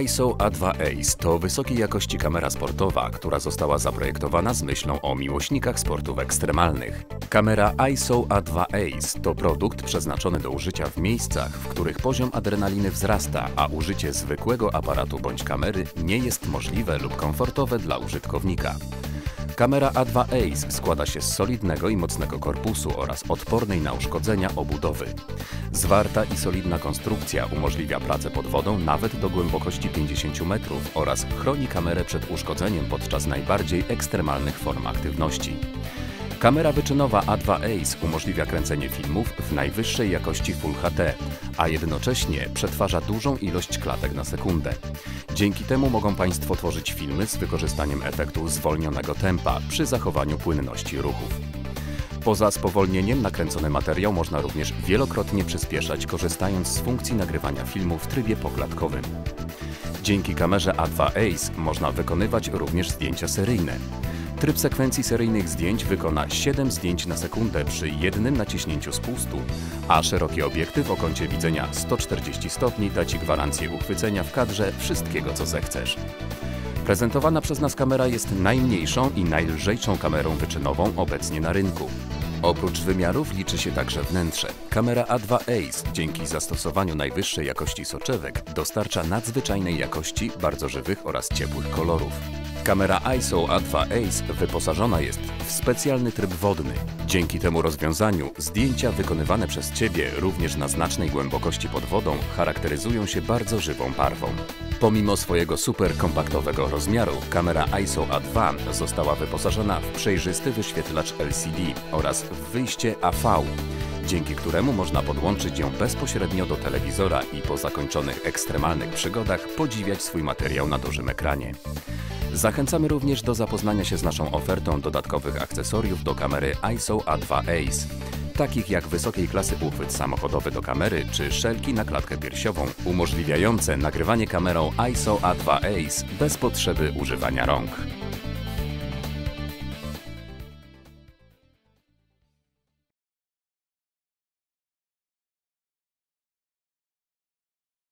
ISO A2 Ace to wysokiej jakości kamera sportowa, która została zaprojektowana z myślą o miłośnikach sportów ekstremalnych. Kamera ISO A2 Ace to produkt przeznaczony do użycia w miejscach, w których poziom adrenaliny wzrasta, a użycie zwykłego aparatu bądź kamery nie jest możliwe lub komfortowe dla użytkownika. Kamera A2 Ace składa się z solidnego i mocnego korpusu oraz odpornej na uszkodzenia obudowy. Zwarta i solidna konstrukcja umożliwia pracę pod wodą nawet do głębokości 50 metrów oraz chroni kamerę przed uszkodzeniem podczas najbardziej ekstremalnych form aktywności. Kamera wyczynowa A2 Ace umożliwia kręcenie filmów w najwyższej jakości Full HD, a jednocześnie przetwarza dużą ilość klatek na sekundę. Dzięki temu mogą Państwo tworzyć filmy z wykorzystaniem efektu zwolnionego tempa przy zachowaniu płynności ruchów. Poza spowolnieniem nakręcony materiał można również wielokrotnie przyspieszać korzystając z funkcji nagrywania filmu w trybie poklatkowym. Dzięki kamerze A2 Ace można wykonywać również zdjęcia seryjne. Tryb sekwencji seryjnych zdjęć wykona 7 zdjęć na sekundę przy jednym naciśnięciu spustu, a szeroki obiektyw o kącie widzenia 140 stopni da Ci gwarancję uchwycenia w kadrze wszystkiego, co zechcesz. Prezentowana przez nas kamera jest najmniejszą i najlżejszą kamerą wyczynową obecnie na rynku. Oprócz wymiarów liczy się także wnętrze. Kamera A2 Ace dzięki zastosowaniu najwyższej jakości soczewek dostarcza nadzwyczajnej jakości, bardzo żywych oraz ciepłych kolorów. Kamera ISO A2 Ace wyposażona jest w specjalny tryb wodny. Dzięki temu rozwiązaniu zdjęcia wykonywane przez Ciebie również na znacznej głębokości pod wodą charakteryzują się bardzo żywą barwą. Pomimo swojego super kompaktowego rozmiaru, kamera ISO A2 została wyposażona w przejrzysty wyświetlacz LCD oraz w wyjście AV, dzięki któremu można podłączyć ją bezpośrednio do telewizora i po zakończonych ekstremalnych przygodach podziwiać swój materiał na dużym ekranie. Zachęcamy również do zapoznania się z naszą ofertą dodatkowych akcesoriów do kamery ISO A2 Ace, takich jak wysokiej klasy uchwyt samochodowy do kamery czy szelki na klatkę piersiową, umożliwiające nagrywanie kamerą ISO A2 Ace bez potrzeby używania rąk.